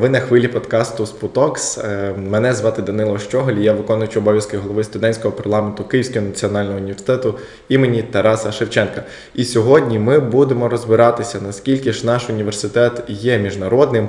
ви на хвилі подкасту Спутокс. Е, Мене звати Данило Щоголь, я виконуючий обов'язки голови студентського парламенту Київського національного університету імені Тараса Шевченка. І сьогодні ми будемо розбиратися, наскільки ж наш університет є міжнародним,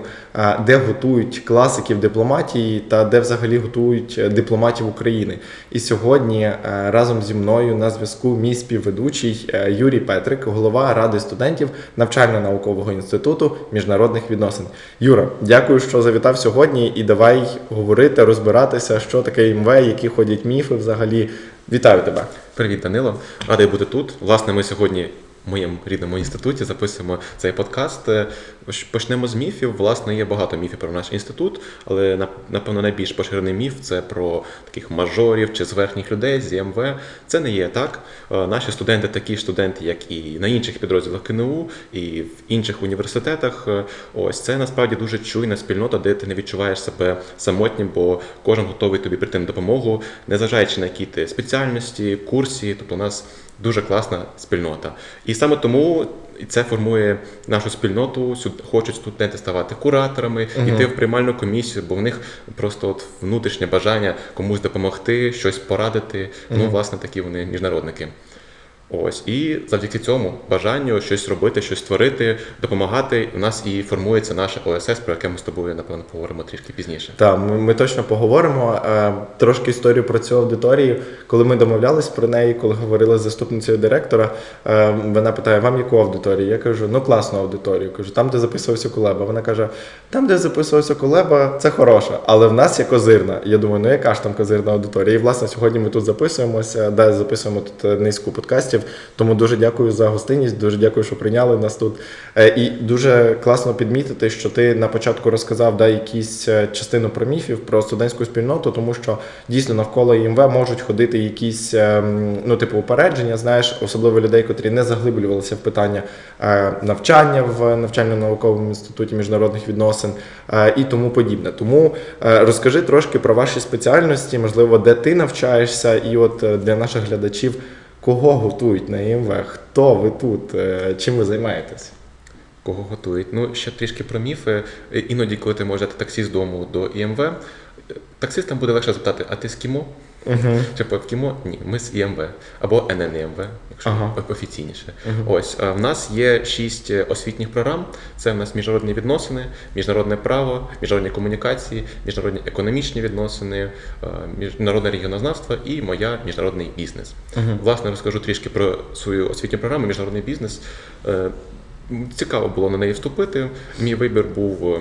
де готують класиків дипломатії та де взагалі готують е, дипломатів України. І сьогодні е, разом зі мною на зв'язку мій співведучий Юрій Петрик, голова ради студентів навчально-наукового інституту міжнародних відносин. Юра, дякую, що завітав сьогодні, і давай говорити, розбиратися, що таке МВ, які ходять міфи взагалі. Вітаю тебе. Привіт, Данило. Радий бути тут. Власне, ми сьогодні моєму рідному інституті записуємо цей подкаст. Е, Почнемо з міфів. Власне, є багато міфів про наш інститут, але нап- напевно найбільш поширений міф це про таких мажорів чи зверхніх людей з ЄМВ. Це не є так. Е, Наші студенти такі студенти, як і на інших підрозділах КНУ, і в інших університетах. Е, Ось це насправді дуже чуйна спільнота, де ти не відчуваєш себе самотнім, бо кожен готовий тобі прийти на допомогу, незважаючи на які ти спеціальності, курсі. Тобто у нас дуже класна спільнота. І саме тому це формує нашу спільноту. Хочуть студенти ставати кураторами, йти в приймальну комісію, бо в них просто от внутрішнє бажання комусь допомогти, щось порадити. Ну, власне, такі вони міжнародники. Ось і завдяки цьому бажанню щось робити, щось створити, допомагати. У нас і формується наше ОСС, про яке ми з тобою напевно поговоримо трішки пізніше. Так, ми, ми точно поговоримо. Е, трошки історію про цю аудиторію. Коли ми домовлялись про неї, коли говорили з заступницею директора, е, вона питає: вам яку аудиторію? Я кажу, ну класну аудиторію. Кажу, там, де записувався Кулеба. Вона каже: там, де записувався Кулеба, це хороша, але в нас є козирна. Я думаю, ну яка ж там козирна аудиторія? І власне сьогодні ми тут записуємося, да, записуємо тут е, низку подкастів. Тому дуже дякую за гостинність, дуже дякую, що прийняли нас тут. Е, І дуже класно підмітити, що ти на початку розказав да, якісь е, частину про міфів, про студентську спільноту, тому що дійсно навколо ІМВ можуть ходити якісь ем, ну, типу, упередження, знаєш, особливо людей, котрі не заглиблювалися в питання е, навчання в навчально-науковому інституті міжнародних відносин е, і тому подібне. Тому е, розкажи трошки про ваші спеціальності, можливо, де ти навчаєшся, і от е, для наших глядачів. Кого готують на ІМВ? Хто ви тут? Е, Чим ви займаєтесь? Кого готують? Ну, ще трішки про міфи. Іноді, коли ти можеш взяти таксі з дому до ІМВ, таксистам буде легше запитати, а ти з кімо? Угу. Чи по КІМО? Ні, ми з ІМВ або ННІМВ, якщо Ага. офіційніше. Ось е, в нас є шість е, освітніх програм. Це в нас міжнародні відносини, міжнародне право, міжнародні комунікації, міжнародні економічні відносини, е, міжнародне регіонознавство і моя міжнародний бізнес. Власне, розкажу трішки про свою освітню програму Міжнародний бізнес. Цікаво було на неї вступити. Мій вибір був.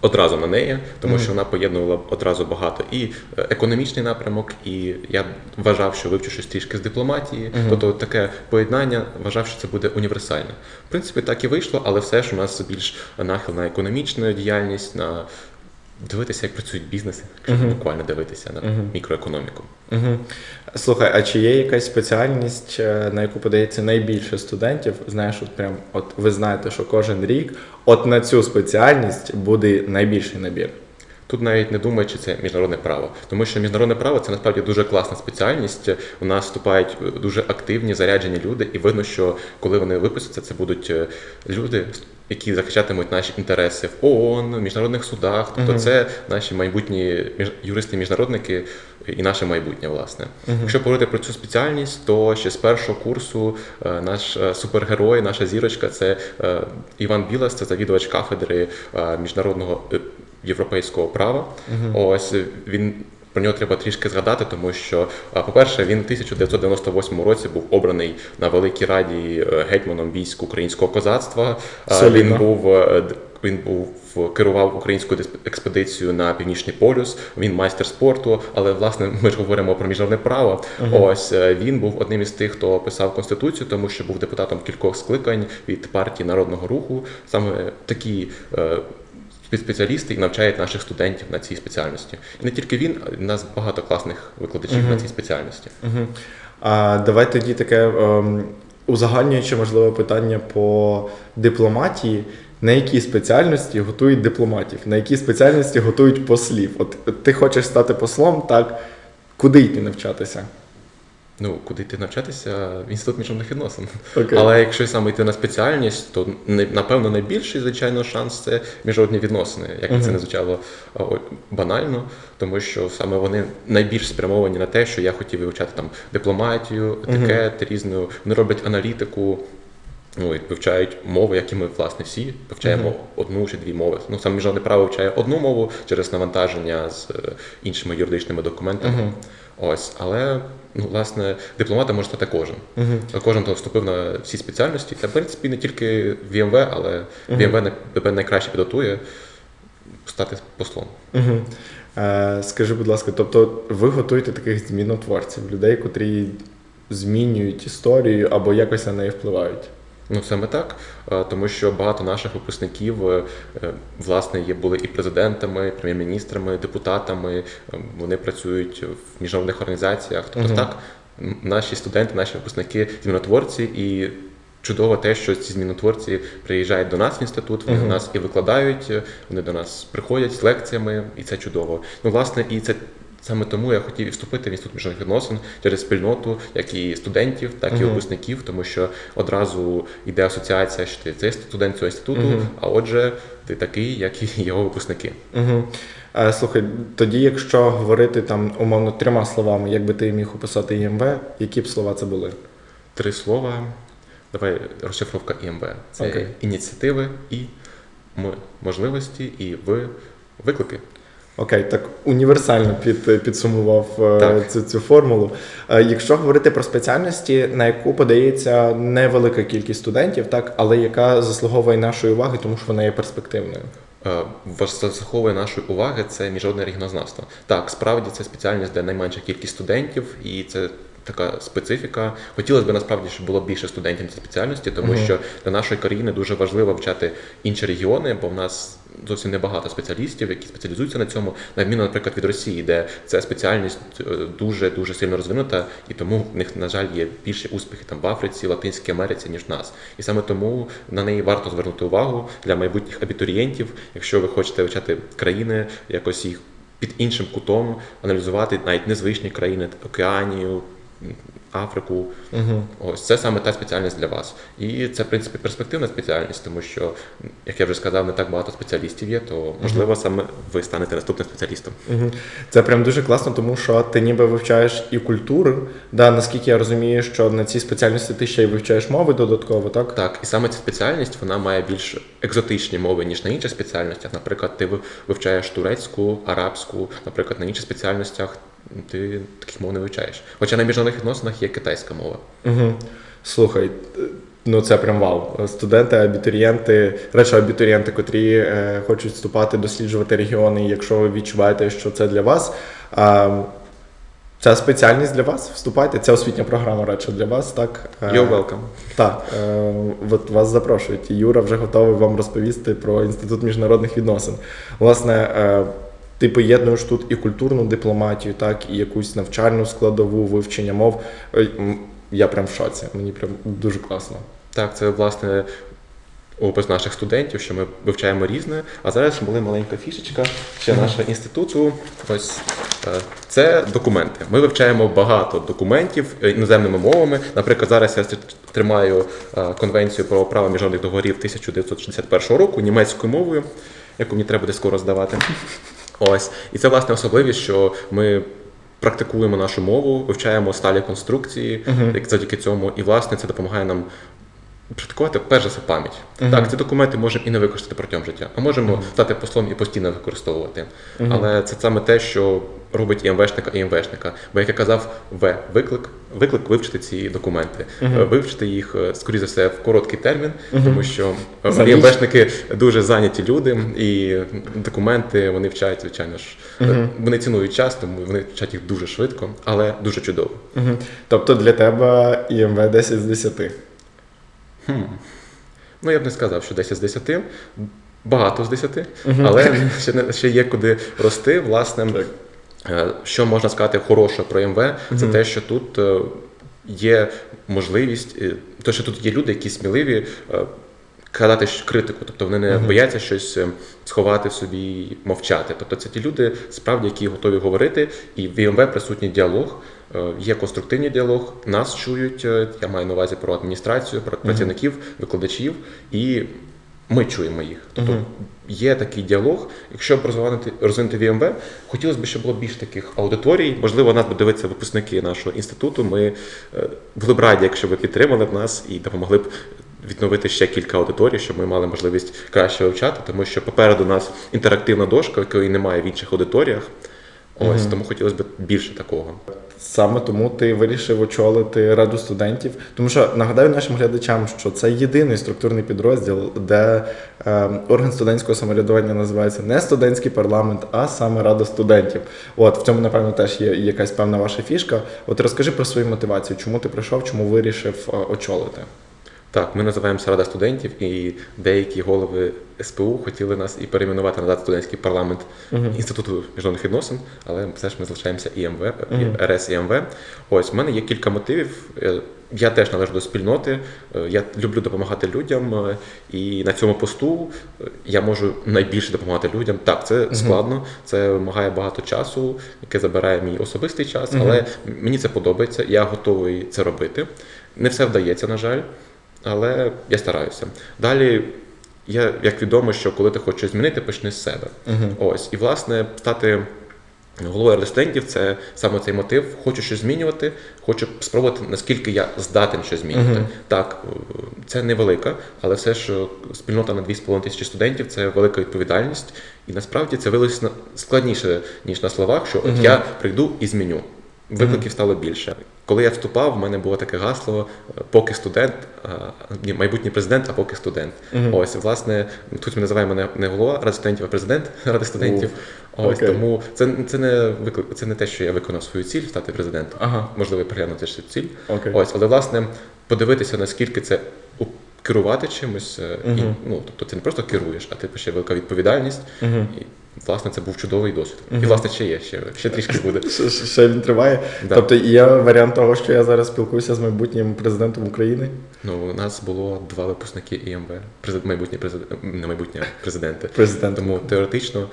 Одразу на неї, тому що вона поєднувала одразу багато і е, економічний напрямок, і я вважав, що вивчу щось трішки з дипломатії. Тобто таке поєднання вважав, що це буде універсальне. В принципі, так і вийшло, але все ж у нас більш нахил на економічну діяльність, на дивитися, як працюють бізнеси, якщо буквально дивитися на мікроекономіку. Угу. Слухай, а чи є якась спеціальність, е, на яку подається найбільше студентів? Знаєш, от прям от ви знаєте, що кожен рік от на цю спеціальність буде найбільший набір. Тут навіть не думаю, чи це міжнародне право, тому що міжнародне право це насправді дуже класна спеціальність. У нас вступають е, дуже активні заряджені люди, і видно, що коли вони виписуються, це будуть е, люди, які захищатимуть наші інтереси в ООН, в міжнародних судах. Тобто, це наші майбутні між- юристи-міжнародники і наше майбутнє, власне. Якщо говорити про цю спеціальність, то ще з першого курсу е, наш супергерой, наша зірочка це Іван Білас, це завідувач кафедри міжнародного європейського права. Ось е, він. Про нього треба трішки згадати, тому що, по-перше, він в 1998 році був обраний на Великій Раді е, гетьманом військ українського козацтва. Солідно. Він був е, він був керував українську дис- експедицію на північний полюс. Він майстер спорту. Але власне ми ж говоримо про міжнародне право. Ось е, він був одним із тих, хто писав конституцію, тому що був депутатом кількох скликань від партії народного руху. Саме такі. Спеціалісти і навчають наших студентів на цій спеціальності. І не тільки він, а у нас багато класних викладачів на цій спеціальності. Угу. А давай тоді таке ем, узагальнююче можливе питання по дипломатії. На які спеціальності готують дипломатів, на які спеціальності готують послів? От ти хочеш стати послом, так куди йти навчатися? Ну, куди йти навчатися? В інститут міжнародних відносин. Окей. Але якщо саме йти на спеціальність, то напевно найбільший, звичайно, шанс це міжнародні відносини, як би це не звучало банально, тому що саме вони найбільш спрямовані на те, що я хотів вивчати там дипломатію, етикет, різну. Вони роблять аналітику. Ну, і вивчають мови, які ми, власне, всі вивчаємо одну чи дві мови. Ну, саме міжнародне право вивчає одну мову через навантаження з е, іншими юридичними документами. Ось, але ну, власне дипломатом може стати кожен. Кожен, хто вступив на всі спеціальності. Та в принципі не тільки в ЄМВ, але ВМВ най- тебе найкраще підготує стати послом. Угу. Е, скажи, будь ласка, тобто ви готуєте таких змінотворців, людей, котрі змінюють історію або якось на неї впливають? Ну, саме так, тому що багато наших випускників е, власне є були і президентами, прем'єр-міністрами, депутатами. е, Вони працюють в міжнародних організаціях. Тобто, так, наші студенти, наші випускники змінотворці і. Чудово те, що ці змінотворці приїжджають до нас в інститут, вони до нас і викладають, е, вони до нас приходять з лекціями, і це чудово. Ну, власне, і це саме тому я хотів і вступити в інститут міжнародних відносин через спільноту, як і студентів, так і випускників, тому що одразу йде асоціація, що ти цей студент цього інституту, а отже, ти такий, як і його випускники. Угу. Е, слухай, тоді, якщо говорити там умовно трьома словами, як би ти міг описати ІМВ, які б слова це були? Три слова. Давай розшифровка ІМВ. Це Окей. ініціативи і можливості, і в виклики. Окей, так універсально під, підсумував е, Так. Цю, цю формулу. Е, Якщо говорити про спеціальності, на яку подається невелика кількість студентів, так, але яка заслуговує нашої уваги, тому що вона є перспективною. Е, вас нашої уваги це міжнародне регіонознавство. Так, справді це спеціальність, де найменша кількість студентів, і це така специфіка. Хотілося б насправді, щоб було більше студентів на спеціальності, тому що для нашої країни дуже важливо вчати інші регіони, бо в нас зовсім небагато спеціалістів, які спеціалізуються на цьому, на відміну, наприклад, від Росії, де ця спеціальність дуже дуже сильно розвинута, і тому в них, на жаль, є більші успіхи там в Африці, Латинській Америці, ніж в нас. І саме тому на неї варто звернути увагу для майбутніх абітурієнтів, якщо ви хочете вивчати країни, якось їх під іншим кутом аналізувати навіть незвичні країни, Океанію, Африку. Ось це саме та спеціальність для вас. І це, в принципі, перспективна спеціальність, тому що, як я вже сказав, не так багато спеціалістів є, то можливо саме ви станете наступним спеціалістом. Угу. Це прям дуже класно, тому що ти ніби вивчаєш і культуру. Да, наскільки я розумію, що на цій спеціальності ти ще й вивчаєш мови додатково, так? Так, і саме ця спеціальність вона має більш екзотичні мови, ніж на інших спеціальностях. Наприклад, ти вивчаєш турецьку, арабську, наприклад, на інших спеціальностях ти таких мов не вивчаєш. Хоча на міжнародних відносинах є китайська мова. Угу. Слухай, е, ну це прям вау. Студенти, абітурієнти, речі, абітурієнти, котрі е, хочуть вступати, досліджувати регіони, якщо ви відчуваєте, що це для вас. А, ця спеціальність для вас. Вступайте. Ця освітня програма радше для вас, так? Е, You're welcome. Так, е, от вас запрошують. Юра вже готовий вам розповісти про інститут міжнародних відносин. Власне, е, ти поєднуєш тут і культурну дипломатію, так, і якусь навчальну складову вивчення мов. Е, Я прям в шоці. Мені прям дуже класно. Так, це власне опис наших студентів, що ми вивчаємо різне. А зараз була маленька фішечка ще нашого інституту. Ось е, це документи. Ми вивчаємо багато документів іноземними мовами. Наприклад, зараз я тримаю е, конвенцію про право міжнародних договорів 1961 року німецькою мовою, яку мені треба буде скоро здавати. Ось, і це власне особливість, що ми. Практикуємо нашу мову, вивчаємо сталі конструкції, як завдяки цьому, і власне це допомагає нам практикувати перш за все пам'ять. Так, ці документи можемо і не використати протягом життя, а можемо стати послом і постійно використовувати. Але це саме те, що робить і МВшника, і МВшника. Бо, як я казав, В виклик, виклик вивчити ці документи, Е, вивчити їх, е, скоріше за все, в короткий термін, тому що МВшники дуже зайняті люди, і документи вони вчать, звичайно ж. Е, Вони цінують час, тому вони вчать їх дуже швидко, але дуже чудово. Угу. Тобто для тебе ІМВ 10 з 10. Ну, я б не сказав, що 10 з 10. Багато з 10, але ще, не, ще є куди рости. Власне, так. що можна сказати хороше про МВ, це те, що тут е, є можливість, е, те, що тут є люди, які сміливі. Казати критику, тобто вони не бояться щось е, сховати в собі, мовчати. Тобто це ті люди, справді, які готові говорити, і в ІМВ присутній діалог. е, Є конструктивний діалог, нас чують. е, Я маю на увазі про адміністрацію, про працівників, викладачів, і ми чуємо їх. Тобто є такий діалог. Якщо б розвинути, розвинути ВМВ, хотілося б, щоб було більш таких аудиторій. Можливо, нас будуть дивитися випускники нашого інституту. Ми е, були б раді, якщо ви підтримали б нас і допомогли б відновити ще кілька аудиторій, щоб ми мали можливість краще вивчати, тому що попереду у нас інтерактивна дошка, якої немає в інших аудиторіях. Ось тому хотілося б більше такого. Саме тому ти вирішив очолити раду студентів. Тому що нагадаю нашим глядачам, що це єдиний структурний підрозділ, де е, орган студентського самоврядування називається не студентський парламент, а саме рада студентів. От в цьому, напевно, теж є якась певна ваша фішка. От розкажи про свою мотивацію, чому ти прийшов, чому вирішив е, очолити. Так, ми називаємося Рада студентів, і деякі голови СПУ хотіли нас і перейменувати на студентський парламент Інституту міжнародних відносин, але все ж ми залишаємося ІМВ, і РС ІМВ. Ось в мене є кілька мотивів. Е, Я теж належу до спільноти. е, Я люблю допомагати людям, е, і на цьому посту я можу найбільше допомагати людям. Так, це складно, це вимагає багато часу, яке забирає мій особистий час, але мені це подобається. Я готовий це робити. Не все вдається, на жаль але я стараюся. Далі, я, як відомо, що коли ти хочеш змінити, почни з себе. Ось. І, власне, стати головою студентів це саме цей мотив. Хочу щось змінювати, хочу спробувати, наскільки я здатен щось змінювати. Так, е, це невелика, але все ж е, спільнота на 2,5 тисячі студентів це велика відповідальність. І насправді це вилось складніше, ніж на словах, що от я прийду і зміню. Викликів стало більше. Коли я вступав, в мене було таке гасло е, поки студент, ні, майбутній президент, а поки студент. Ось, власне, тут ми називаємо мене не голова ради студентів, а президент ради студентів. Ось окей. тому це, це не виклик, це не те, що я виконав свою ціль стати президентом. Ага. Можливо, переглянути ще ціль. Окей. Ось, але власне подивитися, наскільки це керувати чимось. е, І, ну, тобто ти не просто керуєш, а ти ще велика відповідальність. І, власне, це був чудовий досвід. І власне ще є, ще, ще трішки буде. Ще, він триває. Да. Тобто є варіант того, що я зараз спілкуюся з майбутнім президентом України. Ну, у нас було два випускники ІМВ, майбутні президент, не майбутнє президенти. Президент. Тому теоретично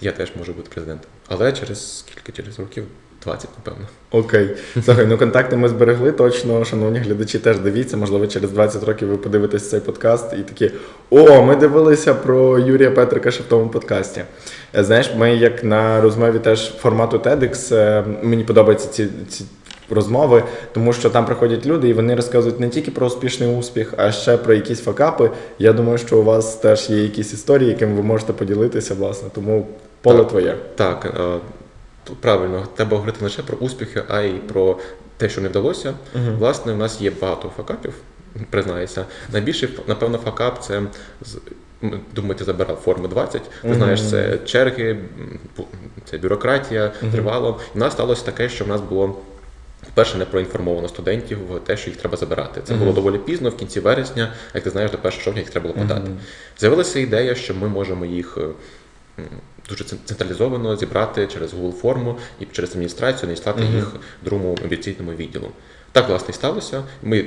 я теж можу бути президентом. Але через скільки? Через років 20, напевно. Окей. Слухай, ну контакти ми зберегли точно. Шановні глядачі, теж дивіться. Можливо, через 20 років ви подивитесь цей подкаст і такі: о, ми дивилися про Юрія Петрика ще в тому подкасті. Е, Знаєш, ми як на розмові теж формату TEDx, е, мені подобаються ці. ці Розмови, тому що там приходять люди і вони розказують не тільки про успішний успіх, а ще про якісь факапи. Я думаю, що у вас теж є якісь історії, якими ви можете поділитися, власне. Тому поле Так. твоє. Так, е, правильно, треба говорити не лише про успіхи, а й про те, що не вдалося. Власне, у нас є багато факапів, признаюся. Найбільший, напевно, факап це думаю, ти забирав форму 20. Ти знаєш, це черги, це бюрократія, тривало. І в нас сталося таке, що в нас було. Перше, не проінформовано студентів в те, що їх треба забирати. Це було доволі пізно, в кінці вересня, як ти знаєш, до 1 жовтня їх треба було подати. З'явилася ідея, що ми можемо їх е, дуже централізовано зібрати через Google форму і через адміністрацію надіслати їх другому мобіційному відділу. Так, власне, і сталося. Ми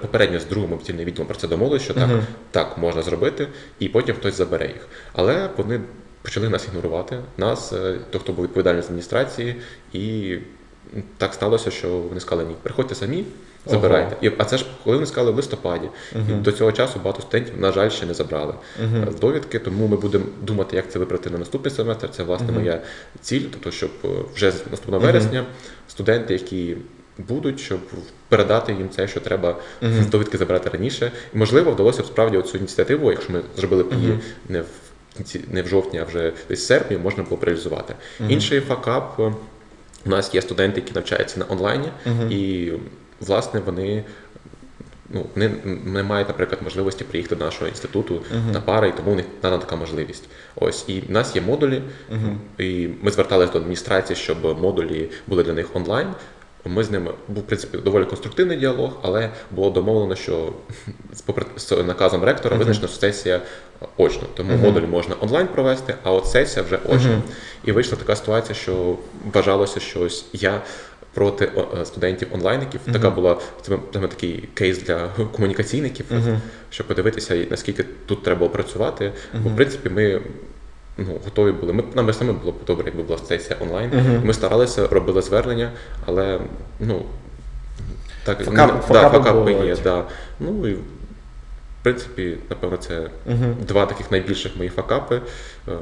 попередньо з другим мобіційним відділом про це домовилися, що так, так можна зробити, і потім хтось забере їх. Але вони почали нас ігнорувати, нас, е, той, хто був відповідальний з адміністрації, і так сталося, що вони сказали, ні, приходьте самі, забирайте. І, а це ж коли вони сказали в листопаді. І до цього часу багато студентів, на жаль, ще не забрали е, довідки, тому ми будемо думати, як це виправити на наступний семестр. Це власне моя ціль, тобто, щоб е, вже з наступного вересня студенти, які будуть, щоб передати їм це, що треба з довідки забирати раніше. І можливо, вдалося б справді цю ініціативу, якщо ми зробили б її не в кінці, не в жовтні, а вже десь в серпні, можна було б реалізувати. Інший факап. е, У нас є студенти, які навчаються на онлайні, і власне вони. Ну, вони не мають, наприклад, можливості приїхати до нашого інституту на пари, і тому у них дана така можливість. Ось і в нас є модулі, і ми зверталися до адміністрації, щоб модулі були для них онлайн. Ми з ними був в принципі доволі конструктивний діалог, але було домовлено, що з наказом ректора визначено, що сесія очно. Тому модуль можна онлайн провести, а от сесія вже очно. І вийшла така ситуація, що вважалося, що ось я проти е, студентів онлайників. Така була це саме такий кейс для комунікаційників, щоб подивитися, наскільки тут треба працювати. Бо в принципі ми. Ну, готові були. Ми нам саме було б добре, якби була сесія онлайн. Ми старалися, робили звернення, але ну так Факап- да, факапи факапи є, да. Ну і в принципі, напевно, це Мгм. два таких найбільших мої факапи. Е,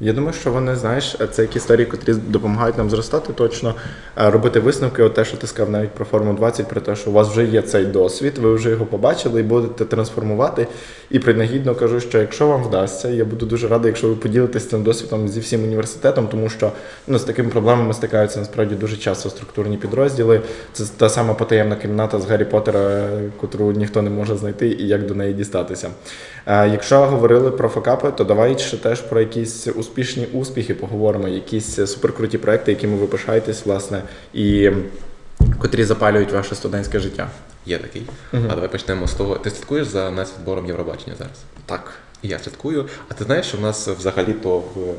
Я думаю, що вони, знаєш, це які історії, котрі допомагають нам зростати точно, е, робити висновки. От те, що ти сказав навіть про форму 20, про те, що у вас вже є цей досвід, ви вже його побачили і будете трансформувати. І принагідно кажу, що якщо вам вдасться, я буду дуже радий, якщо ви поділитесь цим досвідом зі всім університетом, тому що ну, з такими проблемами стикаються насправді дуже часто структурні підрозділи. Це та сама потаємна кімната з Гаррі Поттера, котру ніхто не може знайти і як до неї дістатися. Е, Якщо говорили про факапи, то давай ще теж про якісь успішні успіхи поговоримо, якісь суперкруті проекти, якими ви пишаєтесь, власне, і котрі запалюють ваше студентське життя. Є такий. А давай почнемо з того. Ти слідкуєш за нацвідбором Євробачення зараз? Так. І Я слідкую. А ти знаєш, що в нас взагалі-то в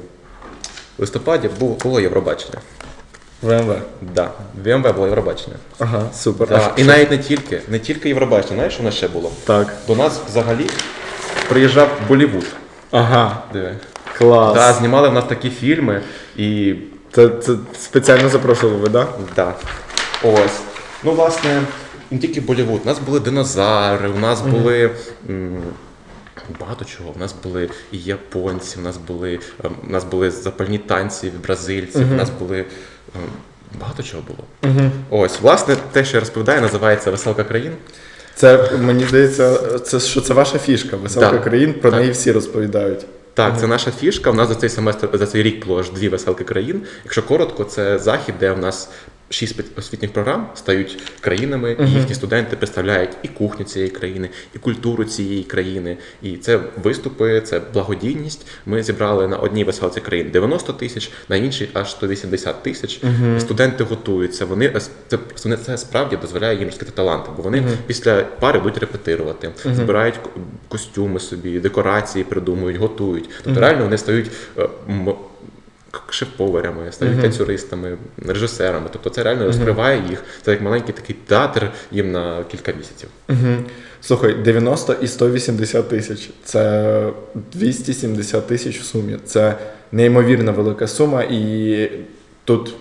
листопаді було, Євробачення? ВМВ. Да. ВМВ було Євробачення. Ага, супер. Да. А І навіть не тільки, не тільки Євробачення, знаєш, що в нас ще було? Так. До нас взагалі приїжджав Болівуд. Ага, Диви. Клас. Да, знімали в нас такі фільми і Це, це спеціально запрошували ви, так? Да. Ось. Ну, власне, не тільки Болівуд. У нас були динозаври, у нас були. м, Багато чого. У нас були і японці, у нас були, ем, у нас були запальні танці від бразильців, у нас були. ем, Багато чого було. Ось, власне, те, що я розповідаю, називається Веселка країн. Це мені здається, це що це ваша фішка. Веселка Да. країн, про Так. неї всі розповідають. Так, це наша фішка. У нас за цей семестр за цей рік було аж дві веселки країн. Якщо коротко, це захід, де в нас шість освітніх програм стають країнами, і їхні студенти представляють і кухню цієї країни, і культуру цієї країни. І це виступи, це благодійність. Ми зібрали на одній веселці країн 90 тисяч, на іншій аж 180 тисяч. Студенти готуються. Вони це, це, це справді дозволяє їм розкрити таланти, бо вони після пари йдуть репетирувати, збирають костюми собі, декорації придумують, готують. Тобто реально вони стають. Шеф-поварями, стають танцюристами, режисерами. Тобто це реально розкриває їх. Це як маленький такий театр їм на кілька місяців. Слухай, 90 і 180 тисяч. Це 270 тисяч в сумі. Це неймовірно велика сума. І тут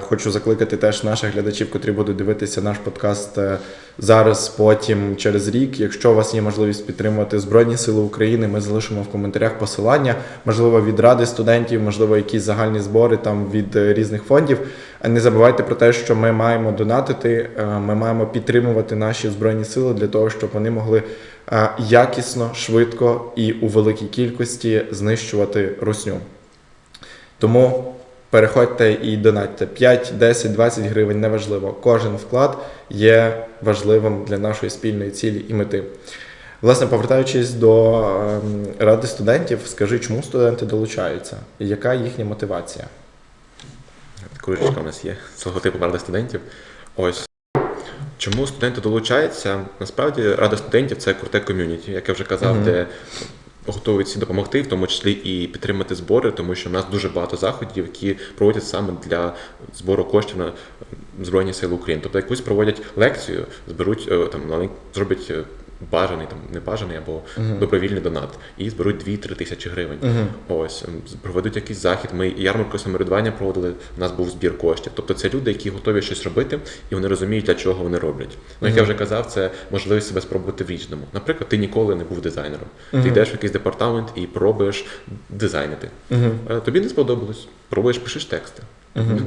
хочу закликати теж наших глядачів, котрі будуть дивитися наш подкаст е, зараз, потім через рік. Якщо у вас є можливість підтримувати Збройні Сили України, ми залишимо в коментарях посилання, можливо, від ради студентів, можливо, якісь загальні збори там від е, різних фондів. Не забувайте про те, що ми маємо донатити, е, ми маємо підтримувати наші збройні сили для того, щоб вони могли якісно, швидко і у великій кількості знищувати русню. Тому переходьте і донатьте 5, 10, 20 гривень, неважливо. Кожен вклад є важливим для нашої спільної цілі і мети. Власне, повертаючись до ем, ради студентів, скажи, чому студенти долучаються і яка їхня мотивація? Курочка у нас є з логотипом Ради студентів. Ось. Чому студенти долучаються? Насправді Рада студентів це круте ком'юніті, як я вже казав, де готові всі допомогти, в тому числі і підтримати збори, тому що в нас дуже багато заходів, які проводять саме для збору коштів на Збройні Сили України. Тобто якусь проводять лекцію, зберуть е, там зроблять е, бажаний, там не бажаний або добровільний донат, і зберуть 2-3 тисячі гривень. Ось ем, з- проведуть якийсь захід. Ми ярмарку самоврядування проводили. У нас був збір коштів. Тобто це люди, які готові щось робити, і вони розуміють, для чого вони роблять. Ну, як я вже казав, це можливість себе спробувати в різному. Наприклад, ти ніколи не був дизайнером. Ти йдеш в якийсь департамент і пробуєш дизайнити. Е, Тобі не сподобалось, пробуєш, пишеш тексти.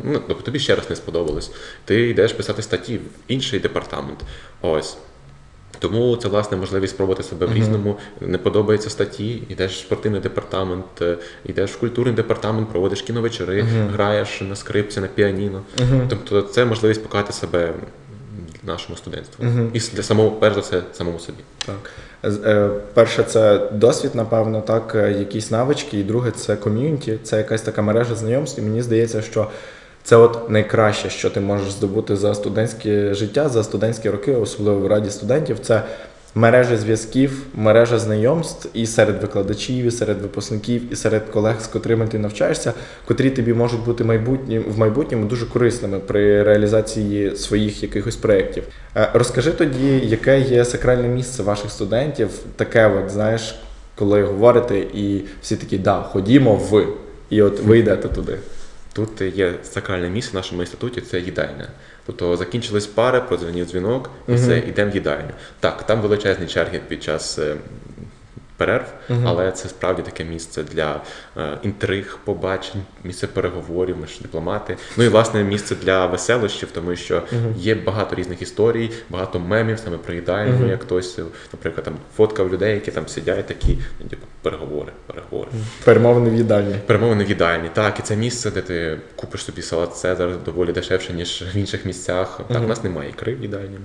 Ну, тобто тобі ще раз не сподобалось. Ти йдеш писати статті в інший департамент. Ось. Тому це власне можливість спробувати себе в різному. Не подобаються статті, йдеш в спортивний департамент, е, йдеш в культурний департамент, проводиш кіновечори, граєш на скрипці, на піаніно. Тобто це можливість показати себе нашому студентству. І для самого, перш за все, самому собі. Так. Е, Перше, це досвід, напевно, так, е, якісь навички, і друге це ком'юніті, це якась така мережа знайомств. І мені здається, що це от найкраще, що ти можеш здобути за студентське життя, за студентські роки, особливо в раді студентів, це мережа зв'язків, мережа знайомств і серед викладачів, і серед випускників, і серед колег, з котрими ти навчаєшся, котрі тобі можуть бути майбутнім в майбутньому дуже корисними при реалізації своїх якихось проєктів. Е, Розкажи тоді, яке є сакральне місце ваших студентів, таке, от знаєш, коли говорите, і всі такі, да, ходімо в, і от ви йдете туди. Тут є сакральне місце в нашому інституті, це їдальня. Тобто закінчились пари, продзвонив дзвінок, і все, йдемо в їдальню. Так, там величезні черги під час е, перерв, Мгм. але це справді таке місце для е, інтриг, побачень, місце переговорів, ми ж дипломати. Ну і власне місце для веселощів, тому що Мгм. є багато різних історій, багато мемів саме їдальню, Мгм. як хтось, е, наприклад, там фоткав людей, які там сидять, такі, ну, типу, переговори, переговори. Перемовини в їдальні. Перемовини в їдальні, так, і це місце, де ти купиш собі салат Цезар доволі дешевше, ніж в інших місцях. Так, у нас немає ікри в їдальні.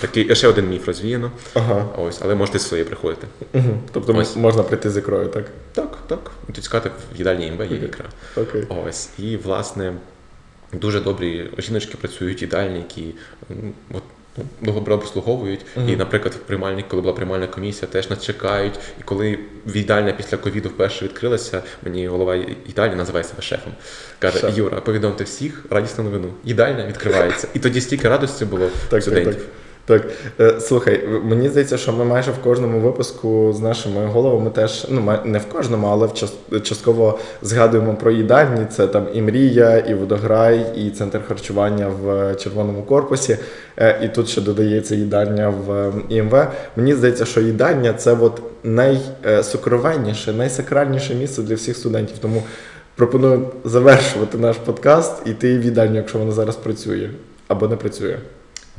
Такий ще один міф розвіяно. Ага. Ось, але можете своє приходити. Угу. Тобто Ось. можна прийти з ікрою, так? Так, так. Тут сказати, в їдальні імбе є ікра. Окей. Ось. І, власне, дуже добрі жіночки працюють їдальні, які м, от, ну, добре обслуговують. Мгм. І, наприклад, в приймальні, коли була приймальна комісія, теж нас чекають. І коли їдальня після ковіду вперше відкрилася, мені голова їдальні називає себе шефом. Каже: Шеф. Юра, повідомте всіх радісну новину. Їдальня відкривається. І тоді стільки радості було Так, так, студентів. Так. Е, слухай, мені здається, що ми майже в кожному випуску з нашими головами теж, ну не в кожному, але в час- частково згадуємо про їдальні. Це там і мрія, і водограй, і центр харчування в червоному корпусі. Е, І тут ще додається їдальня в е, ІМВ. Мені здається, що їдальня це от найсокровенніше, найсакральніше місце для всіх студентів. Тому пропоную завершувати наш подкаст і йти в їдальню, якщо вона зараз працює або не працює.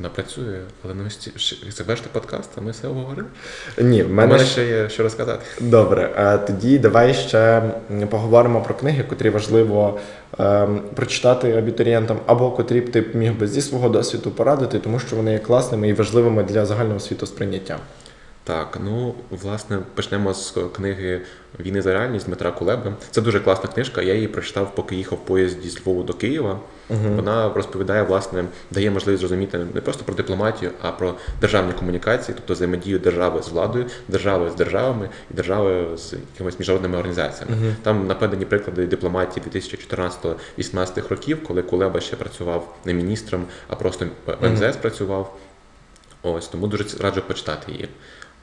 Вона працює, але не завершити подкаст, а ми все обговорили. Ні, в мене мене ще є що розказати. добре. А тоді давай ще поговоримо про книги, котрі важливо ем, прочитати абітурієнтам, або котрі б ти міг би зі свого досвіду порадити, тому що вони є класними і важливими для загального світосприйняття. Так, ну власне почнемо з книги Війни за реальність Дмитра Кулеби. Це дуже класна книжка. Я її прочитав, поки їхав в поїзді з Львову до Києва. Мгм. Вона розповідає, власне, дає можливість зрозуміти не просто про дипломатію, а про державні комунікації, тобто взаємодію держави з владою, держави з державами і держави з якимись міжнародними організаціями. Мгм. Там напевнені приклади дипломатії 2014-18 років, коли Кулеба ще працював не міністром, а просто в МЗС працював. Ось тому дуже раджу почитати її.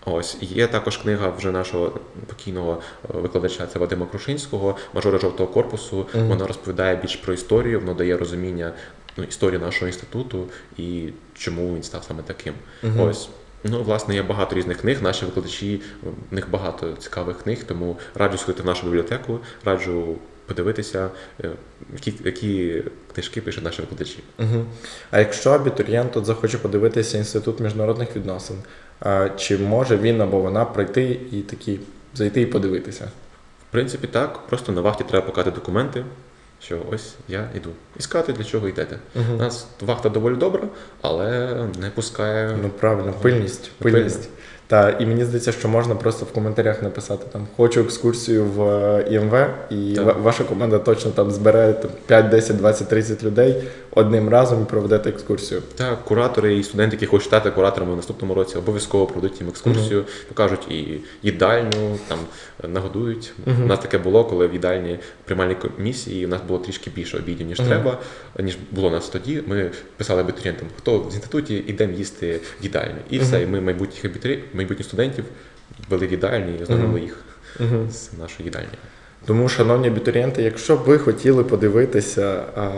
Ось є також книга вже нашого покійного е, викладача це Вадима Крушинського, мажора жовтого корпусу. Мгм. Вона розповідає більш про історію, воно дає розуміння ну, історії нашого інституту і чому він став саме таким. Мгм. Ось. Ну, власне, є багато різних книг. Наші викладачі, в них багато цікавих книг, тому раджу сходити в нашу бібліотеку, раджу подивитися, е, які, які книжки пишуть наші викладачі. Угу. А якщо абітурієнт тут захоче подивитися інститут міжнародних відносин, чи може він або вона прийти і такі зайти і подивитися? В принципі, так, просто на вахті треба показати документи, що ось я йду. І сказати, для чого йдете. У Угу. нас вахта доволі добра, але не пускає. Ну правильно, пильність. Пильність. Та і мені здається, що можна просто в коментарях написати там хочу екскурсію в е, ІМВ, і Так. ваша команда точно там збере там, 5, 10, 20, 30 людей одним разом і проведете екскурсію. Так, куратори і студенти, які хочуть стати кураторами в наступному році, обов'язково проведуть їм екскурсію, покажуть і їдальню, там нагодують. Мгм. У нас таке було, коли в їдальні приймальній комісії у нас було трішки більше обідів, ніж Мгм. треба, ніж було у нас тоді. Ми писали абітурієнтам, хто в інституті йдемо їсти в їдальню. І все, і ми майбутніх абітурі... майбутніх студентів вели в їдальні і ознайомили їх з нашої їдальні. Тому, шановні абітурієнти, якщо б ви хотіли подивитися а,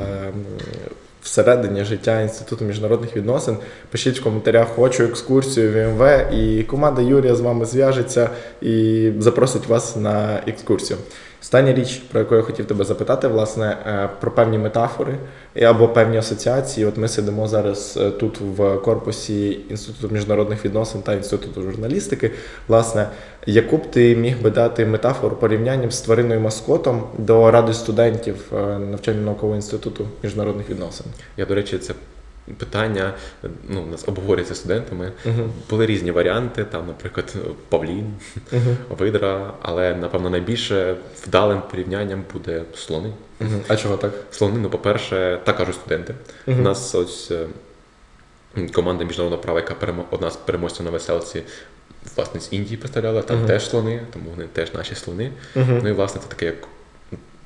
всередині життя Інституту міжнародних відносин, пишіть в коментарях хочу екскурсію в МВ, і команда Юрія з вами зв'яжеться і запросить вас на екскурсію. Остання річ, про яку я хотів тебе запитати, власне, е, про певні метафори або певні асоціації. От ми сидимо зараз е, тут в корпусі Інституту міжнародних відносин та Інституту журналістики. Власне, яку б ти міг би дати метафору порівнянням з твариною маскотом до ради студентів е, навчально-наукового інституту міжнародних відносин? Я, до речі, це питання ну, у нас обговорюється студентами. Угу. Були різні варіанти, там, наприклад, Павлін, Угу. Видра, але напевно найбільше вдалим порівнянням буде слони. Угу. А чого так? Слони, ну, по-перше, так кажуть студенти. У нас ось е, команда міжнародного права, яка перемо... одна з переможців на веселці, власне, з Індії представляла, там теж слони, тому вони теж наші слони. Ну і власне це таке як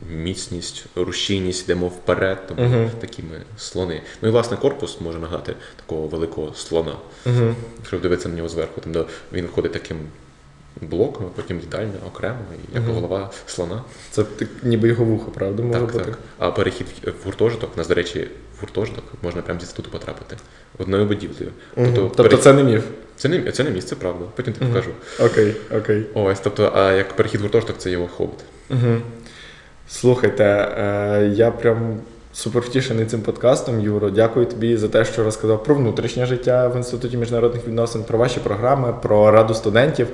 міцність, рушійність, йдемо вперед, тому такі ми слони. Ну і власне корпус може нагадати такого великого слона. Якщо дивитися на нього зверху, там де він входить таким блоком, а потім їдальня окремо, і як голова слона. Це так, ніби його вухо, правда? Може Так, бути? так. А перехід в гуртожиток, у нас, до речі, в гуртожиток можна прямо з інституту потрапити одною будівлею. Тобто, перехід- це не міф. це не це не місце, правда. Потім тобі покажу. Окей, окей. Ось, тобто, а як перехід в гуртожиток, це його хобіт. Угу. Слухайте, е, я прям супер втішений цим подкастом, Юро. Дякую тобі за те, що розказав про внутрішнє життя в інституті міжнародних відносин, про ваші програми, про раду студентів.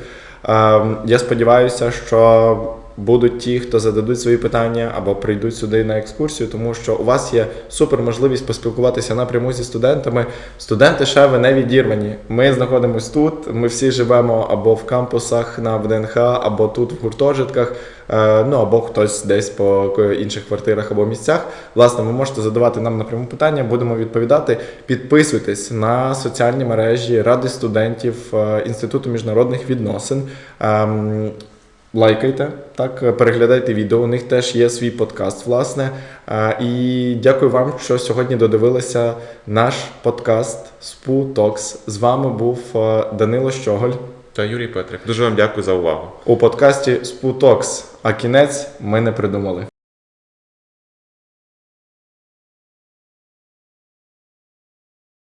Е, я сподіваюся, що будуть ті, хто зададуть свої питання або прийдуть сюди на екскурсію, тому що у вас є супер можливість поспілкуватися напряму зі студентами. Студенти ще ви не відірвані. Ми знаходимося тут. Ми всі живемо або в кампусах на ВДНХ, або тут в гуртожитках. Е, Ну або хтось десь по інших квартирах або місцях. Власне, ви можете задавати нам напряму питання, будемо відповідати. Підписуйтесь на соціальні мережі Ради студентів е, Інституту міжнародних відносин. Лайкайте, так, переглядайте відео. У них теж є свій подкаст, власне. Е, І дякую вам, що сьогодні додивилися наш подкаст Спу Токс. З вами був е, Данило Щоголь Та Юрій Петрик. Дуже вам дякую за увагу. у подкасті Спу Токс. А кінець ми не придумали.